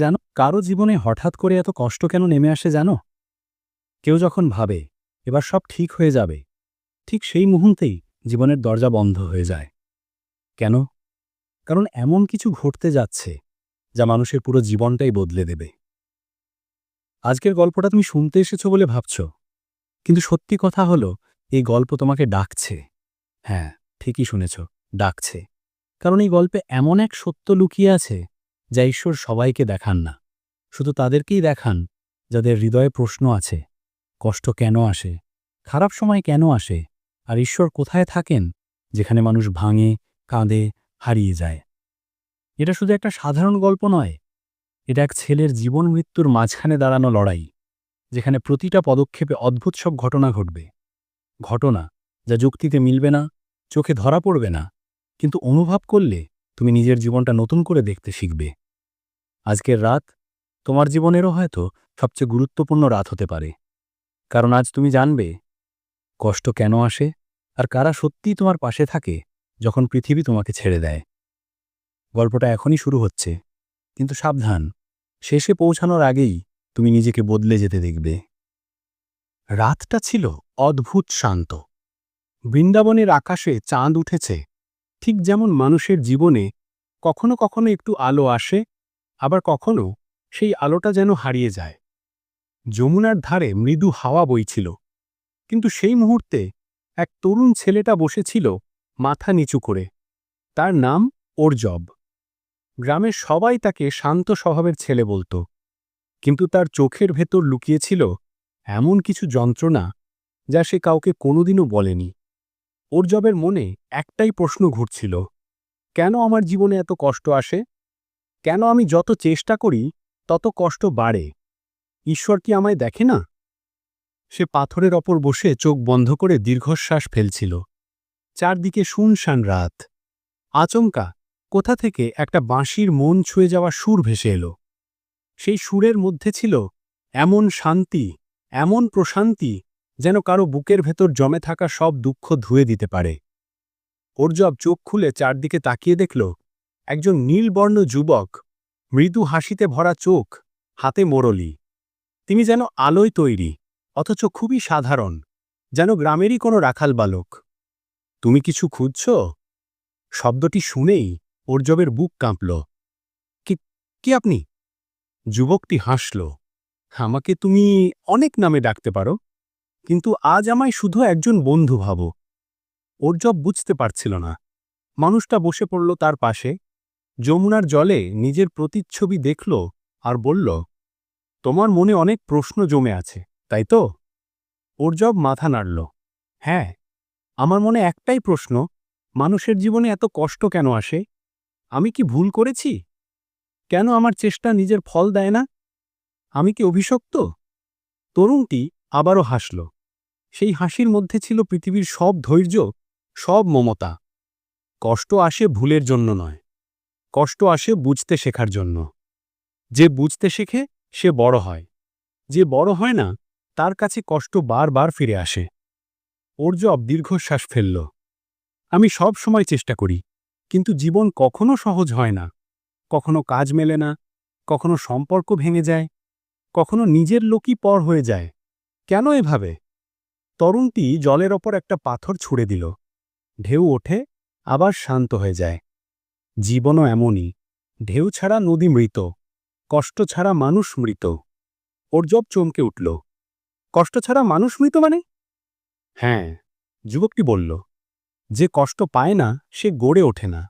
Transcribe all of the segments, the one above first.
জানো, কারও জীবনে হঠাৎ করে এত কষ্ট কেন নেমে আসে জানো? কেউ যখন ভাবে, এবার সব ঠিক হয়ে যাবে। ঠিক সেই মুহূর্তেই জীবনের দরজা বন্ধ হয়ে যায়। কেন? কারণ এমন কিছু ঘটতে যাচ্ছে, যা মানুষের পুরো জীবনটাই বদলে দেবে। আজকের গল্পটা তুমি শুনতে এসেছ বলে ভাবছ। কিন্তু সত্যি কথা হলো, এই গল্প তোমাকে ডাকছে। হ্যাঁ ঠিকই শুনেছ, ডাকছে। কারণ এই গল্পে এমন এক সত্য লুকিয়ে আছে যা ঈশ্বর সবাইকে দেখান না। শুধু তাদেরকেই দেখান, যাদের হৃদয়ে প্রশ্ন আছে, কষ্ট কেন আসে, খারাপ সময় কেন আসে, আর ঈশ্বর কোথায় থাকেন, যেখানে মানুষ ভাঙে, কাঁদে, হারিয়ে যায়। এটা শুধু একটা সাধারণ গল্প নয়, এটা এক ছেলের জীবন মৃত্যুর মাঝখানে দাঁড়ানো লড়াই, যেখানে প্রতিটা পদক্ষেপে অদ্ভুত সব ঘটনা ঘটবে। ঘটনা যা যুক্তিতে মিলবে না, চোখে ধরা পড়বে না, কিন্তু অনুভব করলে তুমি নিজের জীবনটা নতুন করে দেখতে শিখবে। আজকের রাত তোমার জীবনেরও হয়তো সবচেয়ে গুরুত্বপূর্ণ রাত হতে পারে। কারণ আজ তুমি জানবে, কষ্ট কেন আসে আর কারা সত্যিই তোমার পাশে থাকে যখন পৃথিবী তোমাকে ছেড়ে দেয়। গল্পটা এখনই শুরু হচ্ছে, কিন্তু সাবধান, শেষে পৌঁছানোর আগেই তুমি নিজেকে বদলে যেতে দেখবে। রাতটা ছিল অদ্ভুত শান্ত। বৃন্দাবনের আকাশে চাঁদ উঠেছে। ঠিক যেমন মানুষের জীবনে কখনো কখনো একটু আলো আসে, আবার কখনো সেই আলোটা যেন হারিয়ে যায়। যমুনার ধারে মৃদু হাওয়া বইছিল, কিন্তু সেই মুহূর্তে এক তরুণ ছেলেটা বসেছিল মাথা নিচু করে। তার নাম ওরজব। গ্রামের সবাই তাকে শান্ত স্বভাবের ছেলে বলত, কিন্তু তার চোখের ভেতর লুকিয়েছিল এমন কিছু যন্ত্রণা যা সে কাউকে কোনোদিনও বলেনি। ওরজবের মনে একটাই প্রশ্ন ঘুরছিল, কেন আমার জীবনে এত কষ্ট আসে? কেন আমি যত চেষ্টা করি, তত কষ্ট বাড়ে? ঈশ্বর কি আমায় দেখে না? সে পাথরের ওপর বসে চোখ বন্ধ করে দীর্ঘশ্বাস ফেলছিল। চারদিকে শুনশান রাত। আচমকা, কোথা থেকে একটা বাঁশির মন ছুঁয়ে যাওয়া সুর ভেসে এলো। সেই সুরের মধ্যে ছিল এমন শান্তি, এমন প্রশান্তি যেন কারও বুকের ভেতর জমে থাকা সব দুঃখ ধুয়ে দিতে পারে। ওরজব চোখ খুলে চারদিকে তাকিয়ে দেখল, একজন নীলবর্ণ যুবক, মৃদু হাসিতে ভরা চোখ, হাতে মোরলি। তিনি যেন আলোয় তৈরি, অথচ খুবই সাধারণ, যেন গ্রামেরই কোনো রাখাল বালক। তুমি কিছু খুঁজছ? শব্দটি শুনেই ওরজবের বুক কাঁপল। কি কি আপনি? যুবকটি হাসল। আমাকে তুমি অনেক নামে ডাকতে পারো। কিন্তু আজ আমায় শুধু একজন বন্ধু ভাবো। ওরজব বুঝতে পারছিল না। মানুষটা বসে পড়ল তার পাশে। যমুনার জলে নিজের প্রতিচ্ছবি দেখল আর বলল, তোমার মনে অনেক প্রশ্ন জমে আছে, তাই তো? ওরজব মাথা নাড়ল হ্যাঁ আমার মনে একটাই প্রশ্ন, মানুষের জীবনে এত কষ্ট কেন আসে? আমি কি ভুল করেছি? কেন আমার চেষ্টা নিজের ফল দেয় না? আমি কি অভিশপ্ত? তরুণটি আবারও হাসল সেই হাসির মধ্যে ছিল পৃথিবীর সব ধৈর্য, সব মমতা। কষ্ট আসে ভুলের জন্য নয়। কষ্ট আসে বুঝতে শেখার জন্য। যে বুঝতে শেখে, সে বড় হয়। যে বড় হয় না, তার কাছে কষ্ট বারবার ফিরে আসে। ওরজব দীর্ঘশ্বাস ফেলল। আমি সব সময় চেষ্টা করি, কিন্তু জীবন কখনো সহজ হয় না। কখনো কাজ মেলে না, কখনো সম্পর্ক ভেঙে যায়, কখনো নিজের লোকই পর হয়ে যায়। কেন এভাবে? তরুণটি জলের ওপর একটা পাথর ছুঁড়ে দিল। ঢেউ ওঠে, আবার শান্ত হয়ে যায়। জীবনও এমনই। ঢেউ ছাড়া নদী মৃত। কষ্ট ছাড়া মানুষ মৃত। ওরজব চমকে উঠল। কষ্ট ছাড়া মানুষ মৃত মানে? হ্যাঁ যুবকটি বলল, যে কষ্ট পায় না, সে গড়ে ওঠে না।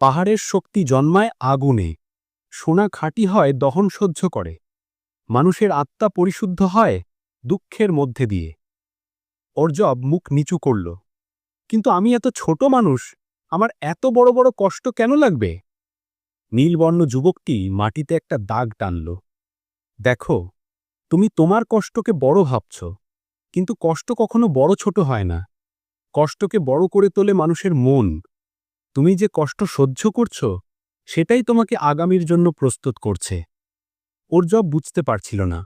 পাহাড়ের শক্তি জন্মায় আগুনে। সোনা খাঁটি হয়, দহন সহ্য করে। মানুষের আত্মা পরিশুদ্ধ হয়, দুঃখের মধ্যে দিয়ে। অর্জব মুখ নিচু করল। কিন্তু আমি এত ছোট মানুষ, আমার এত বড় বড় কষ্ট কেন লাগবে? নীলবর্ণ যুবকটি মাটিতে একটা দাগ টানল। দেখো, তুমি তোমার কষ্টকে বড় ভাবছ, কিন্তু কষ্ট কখনো বড় ছোট হয় না। কষ্টকে বড় করে তোলে মানুষের মন। তুমি যে কষ্ট সহ্য করছ, সেটাই তোমাকে আগামীর জন্য প্রস্তুত করছে। ওর জব বুঝতে পারছিল না।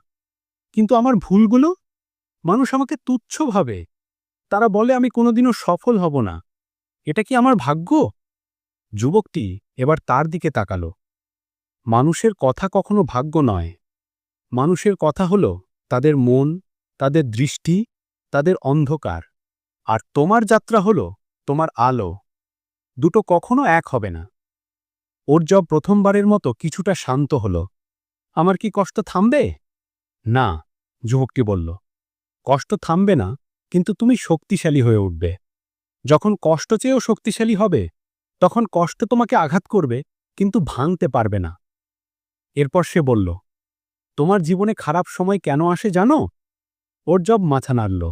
কিন্তু আমার ভুলগুলো? মানুষ আমাকে তুচ্ছ ভাবে। তারা বলে, আমি কোনোদিনও সফল হব না। এটা কি আমার ভাগ্য? যুবকটি এবার তার দিকে তাকাল। মানুষের কথা কখনো ভাগ্য নয়। মানুষের কথা হল, তাদের মন, তাদের দৃষ্টি, তাদের অন্ধকার। আর তোমার যাত্রা হল, তোমার আলো। দুটো কখনো এক হবে না। ওর জব প্রথমবারের মতো কিছুটা শান্ত হল। আমার কি কষ্ট থামবে? না, যুবকটি বলল। কষ্ট থামবে না, কিন্তু তুমি শক্তিশালী হয়ে উঠবে। যখন কষ্ট চেয়েও শক্তিশালী হবে, তখন কষ্ট তোমাকে আঘাত করবে, কিন্তু ভাঙতে পারবে না। এরপর সে বলল, তোমার জীবনে খারাপ সময় কেন আসে জানো? ওর জব মাথা নাড়ল।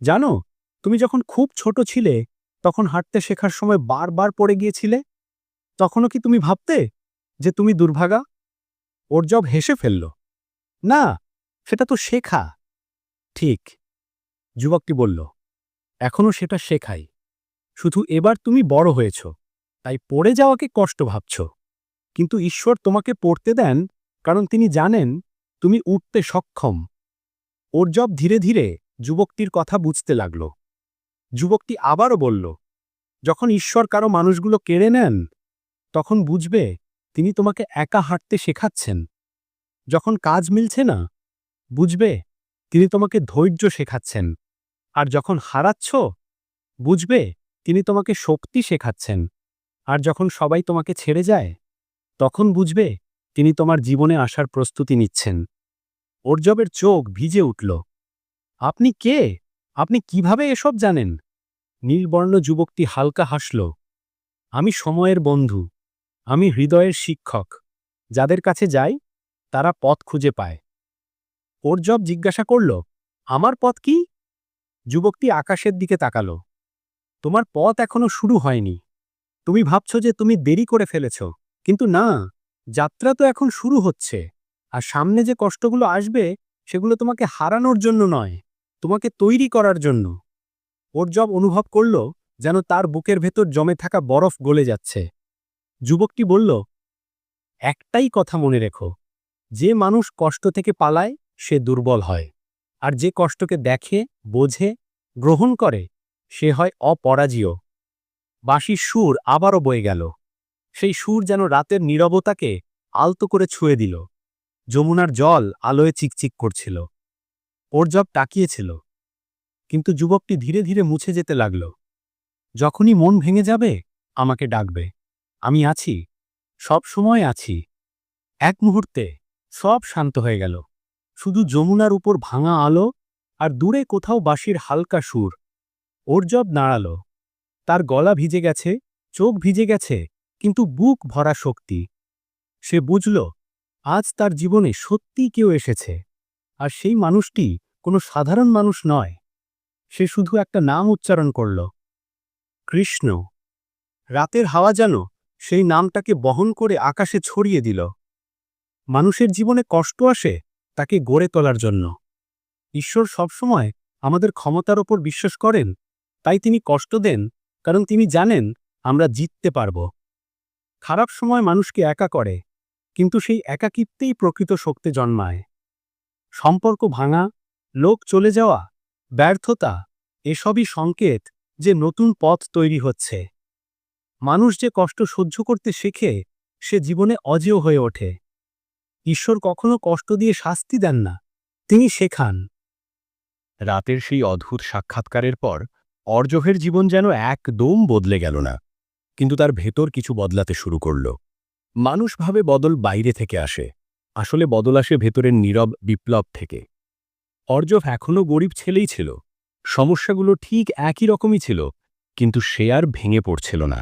জানো, তুমি যখন খুব ছোট ছিলে, তখন হাঁটতে শেখার সময় বারবার পড়ে গিয়েছিলে? তখনও কি তুমি ভাবতে যে তুমি দুর্ভাগা? ওর জব হেসে ফেলল, না, সেটা তো শেখা। ঠিক, যুবকটি বলল এখনও সেটা শেখাই। শুধু এবার তুমি বড় হয়েছ, তাই পড়ে যাওয়াকে কষ্ট ভাবছ। কিন্তু ঈশ্বর তোমাকে পড়তে দেন, কারণ তিনি জানেন তুমি উঠতে সক্ষম। ওর জব ধীরে ধীরে যুবকটির কথা বুঝতে লাগল। যুবকটি আবারও বলল, যখন ঈশ্বর কারও মানুষগুলো কেড়ে নেন, তখন বুঝবে তিনি তোমাকে একা হাঁটতে শেখাচ্ছেন। যখন কাজ মিলছে না, বুঝবে তিনি তোমাকে ধৈর্য শেখাচ্ছেন। আর যখন হারাচ্ছ, বুঝবে, তিনি তোমাকে শক্তি শেখাচ্ছেন। আর যখন সবাই তোমাকে ছেড়ে যায়, তখন বুঝবে, তিনি তোমার জীবনে আসার প্রস্তুতি নিচ্ছেন। ওরজবের চোখ ভিজে উঠল। আপনি কে? আপনি কীভাবে এসব জানেন? নীলবর্ণ যুবকটি হালকা হাসল। আমি সময়ের বন্ধু। আমি হৃদয়ের শিক্ষক। যাদের কাছে যাই, তারা পথ খুঁজে পায়। ওরজব জিজ্ঞাসা করল, আমার পথ কি? যুবকটি আকাশের দিকে তাকাল, তোমার পথ এখনও শুরু হয়নি। তুমি ভাবছ যে তুমি দেরি করে ফেলেছ, কিন্তু না, যাত্রা তো এখন শুরু হচ্ছে, আর সামনে যে কষ্টগুলো আসবে, সেগুলো তোমাকে হারানোর জন্য নয়, তোমাকে তৈরি করার জন্য। ওর জব অনুভব করল যেন তার বুকের ভেতর জমে থাকা বরফ গলে যাচ্ছে। যুবকটি বলল, একটাই কথা মনে রেখো, যে মানুষ কষ্ট থেকে পালায় সে দুর্বল হয়। আর যে কষ্টকে দেখে, বোঝে, গ্রহণ করে, সে হয় অপরাজীয়। বাঁশির সুর আবারও বয়ে গেল। সেই সুর যেন রাতের নীরবতাকে আলতো করে ছুঁয়ে দিল। যমুনার জল আলোয় চিকচিক করছিল। ওর জব তাকিয়েছিল। কিন্তু যুবকটি ধীরে ধীরে মুছে যেতে লাগল। যখনই মন ভেঙে যাবে, আমাকে ডাকবে। আমি আছি। সব সময় আছি। এক মুহূর্তে সব শান্ত হয়ে গেল। শুধু যমুনার উপর ভাঙা আলো আর দূরে কোথাও বাঁশির হালকা সুর। ওর জব নাড়াল। তার গলা ভিজে গেছে, চোখ ভিজে গেছে, কিন্তু বুক ভরা শক্তি। সে বুঝল, আজ তার জীবনে সত্যি কেউ এসেছে। আর সেই মানুষটি কোনো সাধারণ মানুষ নয়। সে শুধু একটা নাম উচ্চারণ করল। কৃষ্ণ। রাতের হাওয়া যেন সেই নামটাকে বহন করে আকাশে ছড়িয়ে দিল। মানুষের জীবনে কষ্ট আসে তাকে গড়ে তোলার জন্য। ঈশ্বর সবসময় আমাদের ক্ষমতার ওপর বিশ্বাস করেন, তাই তিনি কষ্ট দেন, কারণ তিনি জানেন আমরা জিততে পারব। খারাপ সময় মানুষকে একা করে, কিন্তু সেই একাকিত্বেই প্রকৃত শক্তি জন্মায়। সম্পর্ক ভাঙা, লোক চলে যাওয়া, ব্যর্থতা, এসবই সংকেত যে নতুন পথ তৈরি হচ্ছে। মানুষ যে কষ্ট সহ্য করতে শেখে, সে জীবনে অজেয় হয়ে ওঠে। ঈশ্বর কখনো কষ্ট দিয়ে শাস্তি দেন না। তিনি শেখান। রাতের সেই অদ্ভুত সাক্ষাৎকারের পর, অর্জভের জীবন যেন একদম বদলে গেল না, কিন্তু তার ভেতর কিছু বদলাতে শুরু করল। মানুষ ভাবে বদল বাইরে থেকে আসে, আসলে বদল আসে ভেতরের নীরব বিপ্লব থেকে। অর্জভ এখনও গরিব ছেলেই ছিল, সমস্যাগুলো ঠিক একই রকমই ছিল, কিন্তু সে আর ভেঙে পড়ছিল না।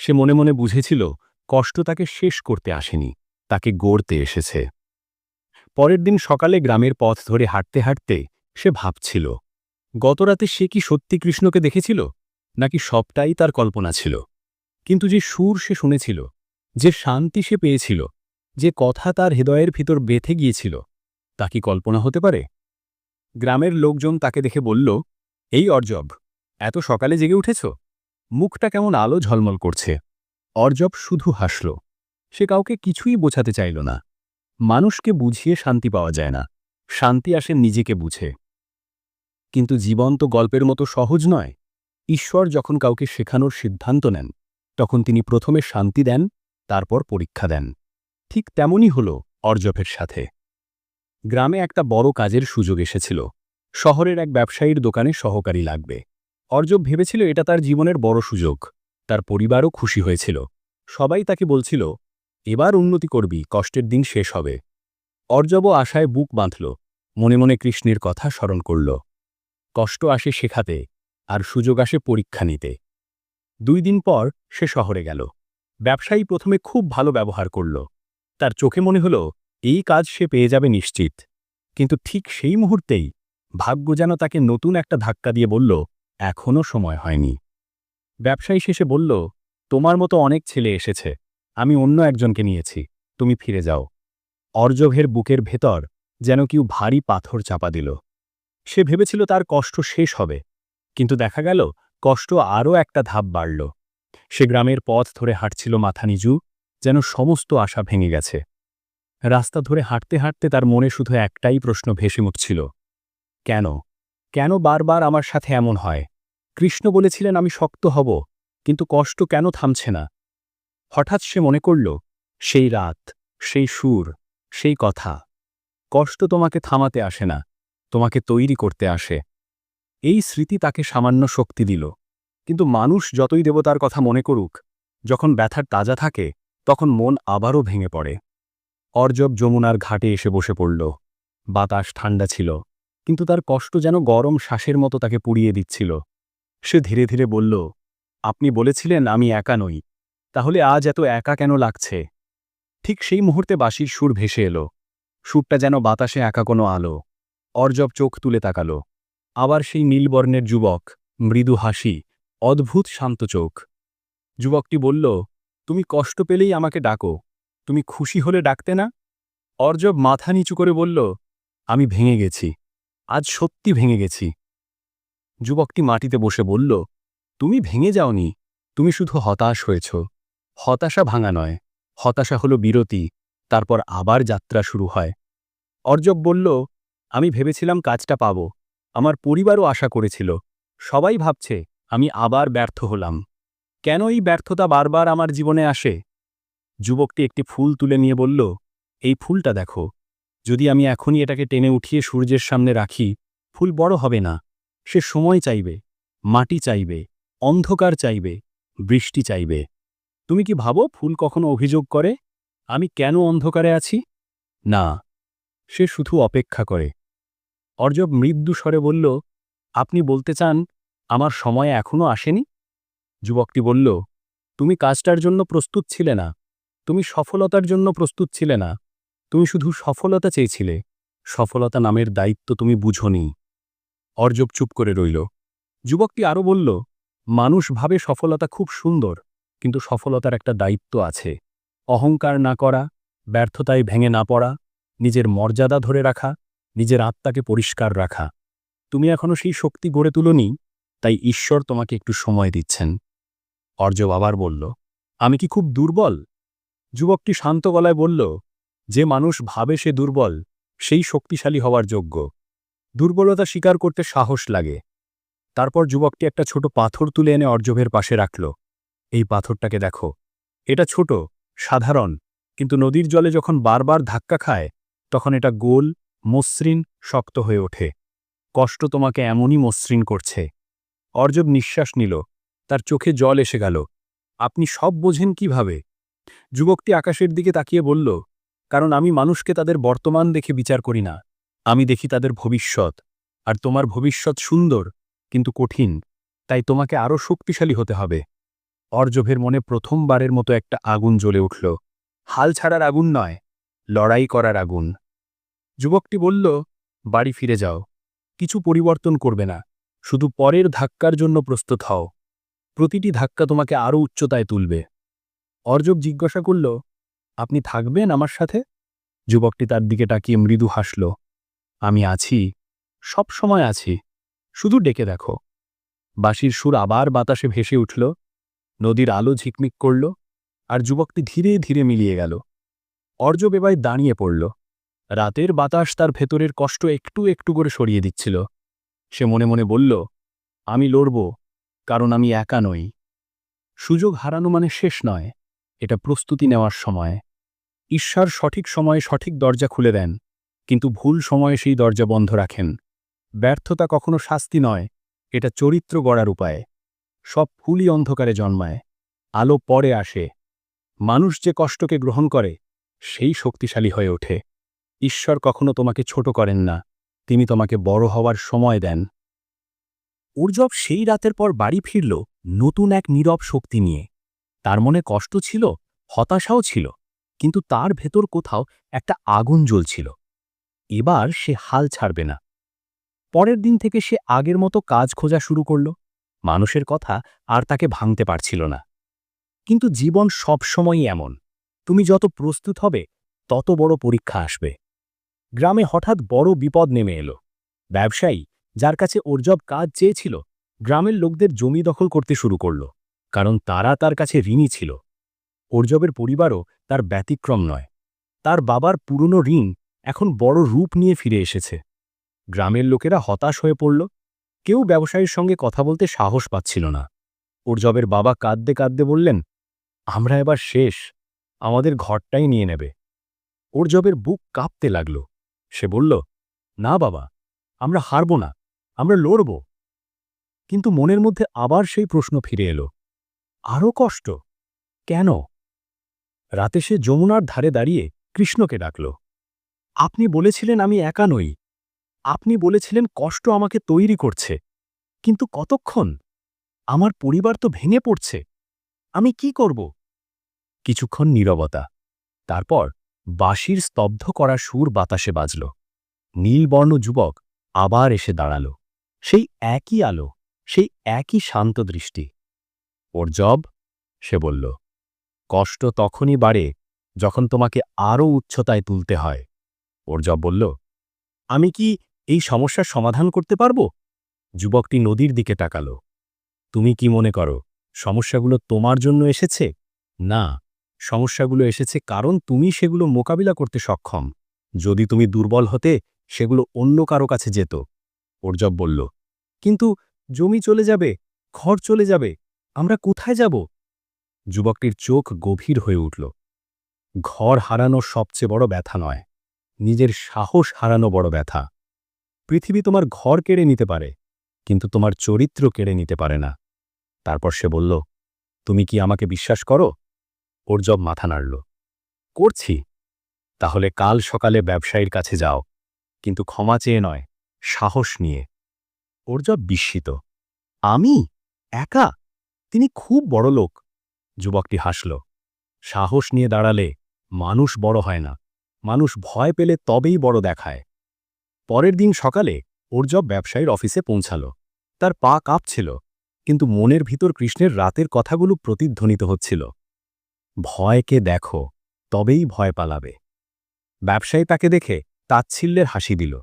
সে মনে মনে বুঝেছিল, কষ্ট তাকে শেষ করতে আসেনি। তাকে গড়তে এসেছে। পরের দিন সকালে গ্রামের পথ ধরে হাঁটতে হাঁটতে সে ভাবছিল, গতরাতে সে কি সত্যি কৃষ্ণকে দেখেছিল? নাকি সবটাই তার কল্পনা ছিল? কিন্তু যে সুর সে শুনেছিল, যে শান্তি সে পেয়েছিল, যে কথা তার হৃদয়ের ভিতর বেঁধে গিয়েছিল, তা কি কল্পনা হতে পারে? গ্রামের লোকজন তাকে দেখে বলল, এই অর্জব, এত সকালে জেগে উঠেছ? মুখটা কেমন আলো ঝলমল করছে। অর্জব শুধু হাসল। সে কাউকে কিছুই বোঝাতে চাইল না। মানুষকে বুঝিয়ে শান্তি পাওয়া যায় না। শান্তি আসে নিজেকে বুঝে। কিন্তু জীবন তো গল্পের মতো সহজ নয়। ঈশ্বর যখন কাউকে শেখানোর সিদ্ধান্ত নেন, তখন তিনি প্রথমে শান্তি দেন, তারপর পরীক্ষা দেন। ঠিক তেমনই হল অর্জভের সাথে। গ্রামে একটা বড় কাজের সুযোগ এসেছিল। শহরের এক ব্যবসায়ীর দোকানে সহকারী লাগবে। অর্জব ভেবেছিল এটা তার জীবনের বড় সুযোগ। তার পরিবারও খুশি হয়েছিল। সবাই তাকে বলছিল এবার উন্নতি করবি, কষ্টের দিন শেষ হবে। অর্জবও আশায় বুক বাঁধল, মনে মনে কৃষ্ণের কথা স্মরণ করল। কষ্ট আসে শেখাতে, আর সুযোগ আসে পরীক্ষা নিতে। দুই দিন পর সে শহরে গেল। ব্যবসায়ী প্রথমে খুব ভালো ব্যবহার করল। তার চোখে মনে হল, এই কাজ সে পেয়ে যাবে নিশ্চিত। কিন্তু ঠিক সেই মুহূর্তেই ভাগ্য যেন তাকে নতুন একটা ধাক্কা দিয়ে বলল এখনও সময় হয়নি। ব্যবসায়ী শেষে বলল, তোমার মতো অনেক ছেলে এসেছে। আমি অন্য একজনকে নিয়েছি, তুমি ফিরে যাও। অর্জভের বুকের ভেতর যেন কেউ ভারী পাথর চাপা দিল। সে ভেবেছিল তার কষ্ট শেষ হবে, কিন্তু দেখা গেল কষ্ট আরও একটা ধাপ বাড়ল। সে গ্রামের পথ ধরে হাঁটছিল মাথা নিচু, যেন সমস্ত আশা ভেঙে গেছে। রাস্তা ধরে হাঁটতে হাঁটতে তার মনে শুধু একটাই প্রশ্ন ভেসে উঠছিল, কেন? কেন বারবার আমার সাথে এমন হয়? কৃষ্ণ বলেছিলেন আমি শক্ত হব, কিন্তু কষ্ট কেন থামছে না? হঠাৎ সে মনে করল, সেই রাত, সেই সুর, সেই কথা। কষ্ট তোমাকে থামাতে আসে না, তোমাকে তৈরি করতে আসে। এই স্মৃতি তাকে সামান্য শক্তি দিল। কিন্তু মানুষ যতই দেবতার কথা মনে করুক, যখন ব্যথার তাজা থাকে, তখন মন আবারও ভেঙে পড়ে। অর্জব যমুনার ঘাটে এসে বসে পড়ল। বাতাস ঠান্ডা ছিল, কিন্তু তার কষ্ট যেন গরম শ্বাসের মতো তাকে পুড়িয়ে দিচ্ছিল। সে ধীরে ধীরে বলল, আপনি বলেছিলেন আমি একা নই তাহলে আজ এত একা কেন লাগছে? ঠিক সেই মুহূর্তে বাঁশির সুর ভেসে এলো। সুরটা যেন বাতাসে একা কোনো আলো। অর্জব চোখ তুলে তাকাল। আবার সেই নীলবর্ণের যুবক, মৃদু হাসি, অদ্ভুত শান্ত চোখ। যুবকটি বলল, তুমি কষ্ট পেলেই আমাকে ডাকো। তুমি খুশি হলে ডাকতে না? অর্জব মাথা নিচু করে বলল, আমি ভেঙে গেছি। আজ সত্যি ভেঙে গেছি। যুবকটি মাটিতে বসে বলল, তুমি ভেঙে যাওনি। তুমি শুধু হতাশ হয়েছ। হতাশা ভাঙা নয়, হতাশা হলো বিরতি, তারপর আবার যাত্রা শুরু হয়। অর্জব বলল, আমি ভেবেছিলাম কাজটা পাব, আমার পরিবারও আশা করেছিল, সবাই ভাবছে আমি আবার ব্যর্থ হলাম। কেন এই ব্যর্থতা বারবার আমার জীবনে আসে? যুবকটি একটি ফুল তুলে নিয়ে বলল, এই ফুলটা দেখো, যদি আমি এখনই এটাকে টেনে উঠিয়ে সূর্যের সামনে রাখি, ফুল বড় হবে না। সে সময় চাইবে, মাটি চাইবে, অন্ধকার চাইবে, বৃষ্টি চাইবে। তুমি কি ভাবো ফুল কখনো অভিযোগ করে? আমি কেন অন্ধকারে আছি? না। সে শুধু অপেক্ষা করে। অর্জব মৃদু স্বরে বলল, আপনি বলতে চান আমার সময় এখনও আসেনি? যুবকটি বলল, তুমি কাজটার জন্য প্রস্তুত ছিলে না। তুমি সফলতার জন্য প্রস্তুত ছিলে না। তুমি শুধু সফলতা চেয়েছিলে। সফলতা নামের দায়িত্ব তুমি বুঝনি। অর্জব চুপ করে রইল। যুবকটি আরও বলল, মানুষ ভাবে সফলতা খুব সুন্দর। কিন্তু সফলতার একটা দায়িত্ব আছে। অহংকার না করা, ব্যর্থতায় ভেঙে না পড়া, নিজের মর্যাদা ধরে রাখা, নিজের আত্মাকে পরিষ্কার রাখা। তুমি এখনও সেই শক্তি গড়ে তুলনি, তাই ঈশ্বর তোমাকে একটু সময় দিচ্ছেন। অর্জব আবার বলল, আমি কি খুব দুর্বল? যুবকটি শান্ত গলায় বলল, যে মানুষ ভাবে সে দুর্বল, সেই শক্তিশালী হওয়ার যোগ্য। দুর্বলতা স্বীকার করতে সাহস লাগে। তারপর যুবকটি একটা ছোট পাথর তুলে এনে অর্জবের পাশে রাখল। এই পাথরটাকে দেখো। এটা ছোট, সাধারণ, কিন্তু নদীর জলে যখন বারবার ধাক্কা খায়, তখন এটা গোল, মসৃণ, শক্ত হয়ে ওঠে। কষ্ট তোমাকে এমনই মসৃণ করছে। অর্জব নিঃশ্বাস নিল। তার চোখে জল এসে গেল। আপনি সব বোঝেন কীভাবে? যুবকটি আকাশের দিকে তাকিয়ে বলল, কারণ আমি মানুষকে তাদের বর্তমান দেখে বিচার করি না। আমি দেখি তাদের ভবিষ্যৎ। আর তোমার ভবিষ্যৎ সুন্দর, কিন্তু কঠিন। তাই তোমাকে আরও শক্তিশালী হতে হবে। অর্জভের মনে প্রথমবারের মতো একটা আগুন জ্বলে উঠল। হাল ছাড়ার আগুন নয়, লড়াই করার আগুন। যুবকটি বলল, বাড়ি ফিরে যাও, কিছু পরিবর্তন করবে না, শুধু পরের ধাক্কার জন্য প্রস্তুত হও। প্রতিটি ধাক্কা তোমাকে আরও উচ্চতায় তুলবে। অর্জব জিজ্ঞাসা করল, আপনি থাকবেন আমার সাথে? যুবকটি তার দিকে তাকিয়ে মৃদু হাসল, আমি আছি সব সময় আছি, শুধু ডেকে দেখো। বাঁশির সুর আবার বাতাসে ভেসে উঠল নদীর আলো ঝিকমিক করল আর যুবকটি ধীরে ধীরে মিলিয়ে গেল। অর্জব এবার দাঁড়িয়ে পড়ল। রাতের বাতাস তার ভেতরের কষ্ট একটু একটু করে সরিয়ে দিচ্ছিল। সে মনে মনে বলল, আমি লড়ব, কারণ আমি একা নই। সুযোগ হারানো মানে শেষ নয়, এটা প্রস্তুতি নেওয়ার সময়। ঈশ্বর সঠিক সময়ে সঠিক দরজা খুলে দেন, কিন্তু ভুল সময়ে সেই দরজা বন্ধ রাখেন। ব্যর্থতা কখনো শাস্তি নয়, এটা চরিত্র গড়ার উপায়। সব ফুলই অন্ধকারে জন্মায়, আলো পরে আসে। মানুষ যে কষ্টকে গ্রহণ করে, সেই শক্তিশালী হয়ে ওঠে। ঈশ্বর কখনো তোমাকে ছোট করেন না, তিনি তোমাকে বড় হওয়ার সময় দেন। উর্জব সেই রাতের পর বাড়ি ফিরল নতুন এক নীরব শক্তি নিয়ে। তার মনে কষ্ট ছিল, হতাশাও ছিল, কিন্তু তার ভেতর কোথাও একটা আগুন জ্বলছিল। এবার সে হাল ছাড়বে না। পরের দিন থেকে সে আগের মতো কাজ খোঁজা শুরু করল। মানুষের কথা আর তাকে ভাঙতে পারছিল না। কিন্তু জীবন সবসময়ই এমন। তুমি যত প্রস্তুত হবে, তত বড় পরীক্ষা আসবে। গ্রামে হঠাৎ বড় বিপদ নেমে এলো। ব্যবসায়ী, যার কাছে ওরজব কাজ চেয়েছিল, গ্রামের লোকদের জমি দখল করতে শুরু করল, কারণ তারা তার কাছে ঋণী ছিল। ওরজবের পরিবারও তার ব্যতিক্রম নয়। তার বাবার পুরনো ঋণ এখন বড় রূপ নিয়ে ফিরে এসেছে। গ্রামের লোকেরা হতাশ হয়ে পড়ল কেউ ব্যবসায়ীর সঙ্গে কথা বলতে সাহস পাচ্ছিল না। ওর ওরজবের বাবা কাঁদতে কাঁদতে বললেন, আমরা এবার শেষ, আমাদের ঘরটাই নিয়ে নেবে। ওর ওরজবের বুক কাঁপতে লাগল। সে বলল, না বাবা, আমরা হারব না, আমরা লড়ব। কিন্তু মনের মধ্যে আবার সেই প্রশ্ন ফিরে এলো আরও কষ্ট? কেন? রাতে সে যমুনার ধারে দাঁড়িয়ে কৃষ্ণকে ডাকল, আপনি বলেছিলেন আমি একা নই আপনি বলেছিলেন কষ্ট আমাকে তৈরি করছে। কিন্তু কতক্ষণ? আমার পরিবার তো ভেঙে পড়ছে। আমি কি করব? কিছুক্ষণ নীরবতা। তারপর বাঁশির স্তব্ধ করা সুর বাতাসে বাজল। নীলবর্ণ যুবক আবার এসে দাঁড়াল। সেই একই আলো, সেই একই শান্ত দৃষ্টি। ওর জব? সে বলল, কষ্ট তখনই বাড়ে যখন তোমাকে আরও উচ্চতায় তুলতে হয়। ওর জব বলল, আমি কি এই সমস্যার সমাধান করতে পারব? যুবকটি নদীর দিকে তাকাল। তুমি কি মনে করো, সমস্যাগুলো তোমার জন্য এসেছে? না, সমস্যাগুলো এসেছে কারণ তুমি সেগুলো মোকাবিলা করতে সক্ষম। যদি তুমি দুর্বল হতে, সেগুলো অন্য কারও কাছে যেত। ওরজব বলল, কিন্তু জমি চলে যাবে, ঘর চলে যাবে, আমরা কোথায় যাব? যুবকটির চোখ গভীর হয়ে উঠল। ঘর হারানো সবচেয়ে বড় ব্যথা নয়, নিজের সাহস হারানো বড় ব্যথা। পৃথিবী তোমার ঘর কেড়ে নিতে পারে, কিন্তু তোমার চরিত্র কেড়ে নিতে পারে না। তারপর সে বলল, তুমি কি আমাকে বিশ্বাস করো? ওর জব মাথা নাড়ল। করছি। তাহলে কাল সকালে ব্যবসায়ীর কাছে যাও, কিন্তু ক্ষমা চেয়ে নয়, সাহস নিয়ে। ওর জব বিস্মিত। আমি? একা? তিনি খুব বড় লোক। যুবকটি হাসল। সাহস নিয়ে দাঁড়ালে মানুষ বড় হয় না। মানুষ ভয় পেলে তবেই বড় দেখায়। পরের দিন সকালে ওরজব ব্যবসায়ীর অফিসে পৌঁছাল। তার পা কাঁপছিল, কিন্তু মনের ভিতর কৃষ্ণের রাতের কথাগুলো প্রতিধ্বনিত হচ্ছিল। ভয়কে দেখো, তবেই ভয় পালাবে। ব্যবসায়ী তাকে দেখে তাচ্ছিল্যের হাসি দিল।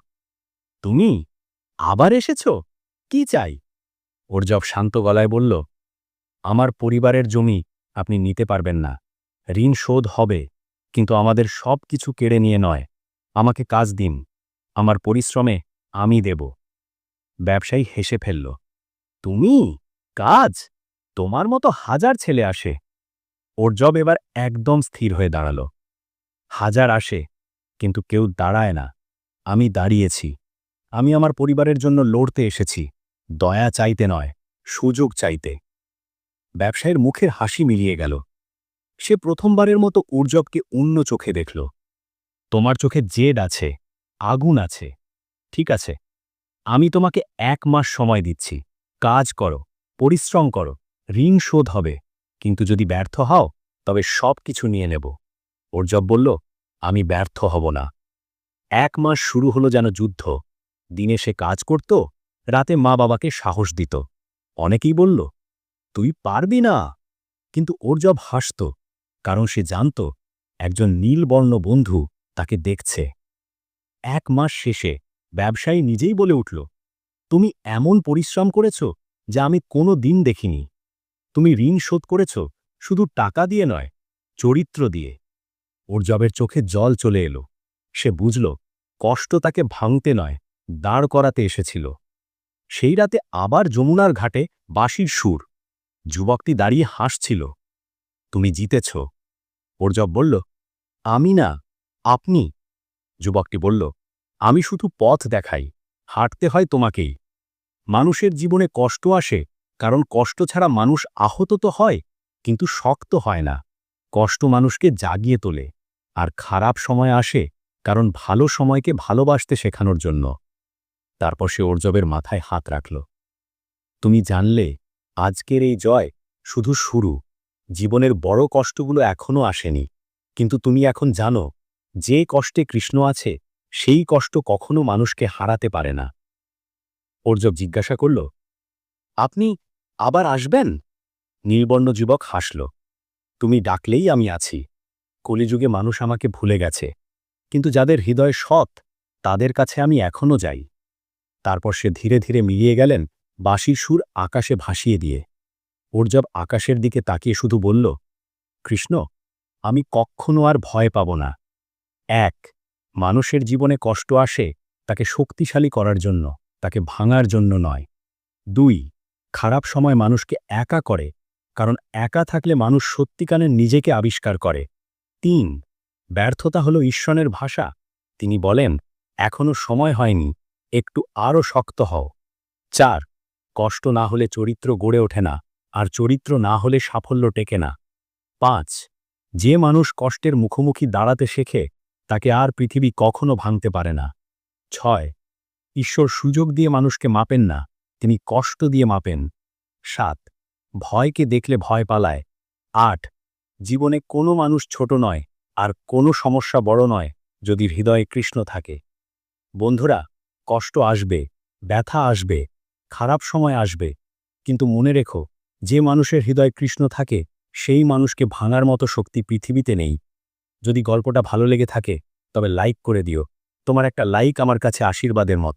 তুমি আবার এসেছ? কি চাই? ওরজব শান্ত গলায় বলল, আমার পরিবারের জমি আপনি নিতে পারবেন না। ঋণ শোধ হবে, কিন্তু আমাদের সব কিছু কেড়ে নিয়ে নয়। আমাকে কাজ দিন। আমার পরিশ্রমে আমি দেব। ব্যবসায়ী হেসে ফেলল, তুমি? কাজ? তোমার মতো হাজার ছেলে আসে। ওর জব এবার একদম স্থির হয়ে দাঁড়াল। হাজার আসে, কিন্তু কেউ দাঁড়ায় না। আমি দাঁড়িয়েছি। আমি আমার পরিবারের জন্য লড়তে এসেছি। দয়া চাইতে নয়, সুযোগ চাইতে। ব্যবসায়ীর মুখের হাসি মিলিয়ে গেল। সে প্রথমবারের মতো উর্জবকে অন্য চোখে দেখল। তোমার চোখে জেড আছে আগুন আছে। ঠিক আছে। আমি তোমাকে এক মাস সময় দিচ্ছি। কাজ করো, পরিশ্রম করো, ঋণ শোধ হবে। কিন্তু যদি ব্যর্থ হও, তবে সব কিছু নিয়ে নেব। ওরজব বলল, আমি ব্যর্থ হব না। এক মাস শুরু হলো যেন যুদ্ধ। দিনে সে কাজ করত, রাতে মা বাবাকে সাহস দিত। অনেকেই বলল, তুই পারবি না। কিন্তু ওরজব হাসত, কারণ সে জানত, একজন নীলবর্ণ বন্ধু তাকে দেখছে। এক মাস শেষে ব্যবসায়ী নিজেই বলে উঠল, তুমি এমন পরিশ্রম করেছ যা আমি কোনো দিন দেখিনি। তুমি ঋণ শোধ করেছ শুধু টাকা দিয়ে নয়, চরিত্র দিয়ে ওর জবের চোখে জল চলে এলো। সে বুঝল, কষ্ট তাকে ভাঙতে নয়, দাঁড় করাতে এসেছিল। সেই রাতে আবার যমুনার ঘাটে বাঁশির সুর। যুবকটি দাঁড়িয়ে হাসছিল, তুমি জিতেছ ওর জব বলল, আমি না, আপনি যুবকটি বলল, আমি শুধু পথ দেখাই, হাঁটতে হয় তোমাকেই। মানুষের জীবনে কষ্ট আসে, কারণ কষ্ট ছাড়া মানুষ আহত তো হয়, কিন্তু শক্ত হয় না। কষ্ট মানুষকে জাগিয়ে তোলে, আর খারাপ সময় আসে, কারণ ভালো সময়কে ভালোবাসতে শেখানোর জন্য। তারপর সে অর্জবের মাথায় হাত রাখল। তুমি জানলে, আজকের এই জয় শুধু শুরু। জীবনের বড় কষ্টগুলো এখনও আসেনি, কিন্তু তুমি এখন জানো যে কষ্টে কৃষ্ণ আছে, সেই কষ্ট কখনো মানুষকে হারাতে পারে না। অর্জব জিজ্ঞাসা করল, আপনি আবার আসবেন? নীলবর্ণ যুবক হাসল, তুমি ডাকলেই আমি আছি। কলিযুগে মানুষ আমাকে ভুলে গেছে, কিন্তু যাদের হৃদয় সৎ, তাদের কাছে আমি এখনও যাই। তারপর সে ধীরে ধীরে মিলিয়ে গেলেন বাঁশির সুর আকাশে ভাসিয়ে দিয়ে। অর্জব আকাশের দিকে তাকিয়ে শুধু বলল, কৃষ্ণ, আমি কখনো আর ভয় পাব না। এক, মানুষের জীবনে কষ্ট আসে তাকে শক্তিশালী করার জন্য, তাকে ভাঙার জন্য নয়। দুই, খারাপ সময় মানুষকে একা করে, কারণ একা থাকলে মানুষ সত্যিকারের নিজেকে আবিষ্কার করে। তিন, ব্যর্থতা হল ঈশ্বরের ভাষা। তিনি বলেন এখনও সময় হয়নি, একটু আরও শক্ত হও। চার, কষ্ট না হলে চরিত্র গড়ে ওঠে না, আর চরিত্র না হলে সাফল্য টেকে না। পাঁচ, যে মানুষ কষ্টের মুখোমুখি দাঁড়াতে শেখে তাকে আর পৃথিবী কখনো ভাঙতে পারে না। ছয়, ঈশ্বর সুযোগ দিয়ে মানুষকে মাপেন না, তিনি কষ্ট দিয়ে মাপেন। সাত, ভয়কে দেখলে ভয় পালায়। আট, জীবনে কোনো মানুষ ছোট নয়, আর কোনো সমস্যা বড় নয়, যদি হৃদয়ে কৃষ্ণ থাকে। বন্ধুরা, কষ্ট আসবে, ব্যথা আসবে, খারাপ সময় আসবে। কিন্তু মনে রেখো, যে মানুষের হৃদয় কৃষ্ণ থাকে, সেই মানুষকে ভাঙার মতো শক্তি পৃথিবীতে নেই। যদি গল্পটা ভালো লেগে থাকে, তবে লাইক করে দিও। তোমার একটা লাইক আমার কাছে আশীর্বাদের মতো।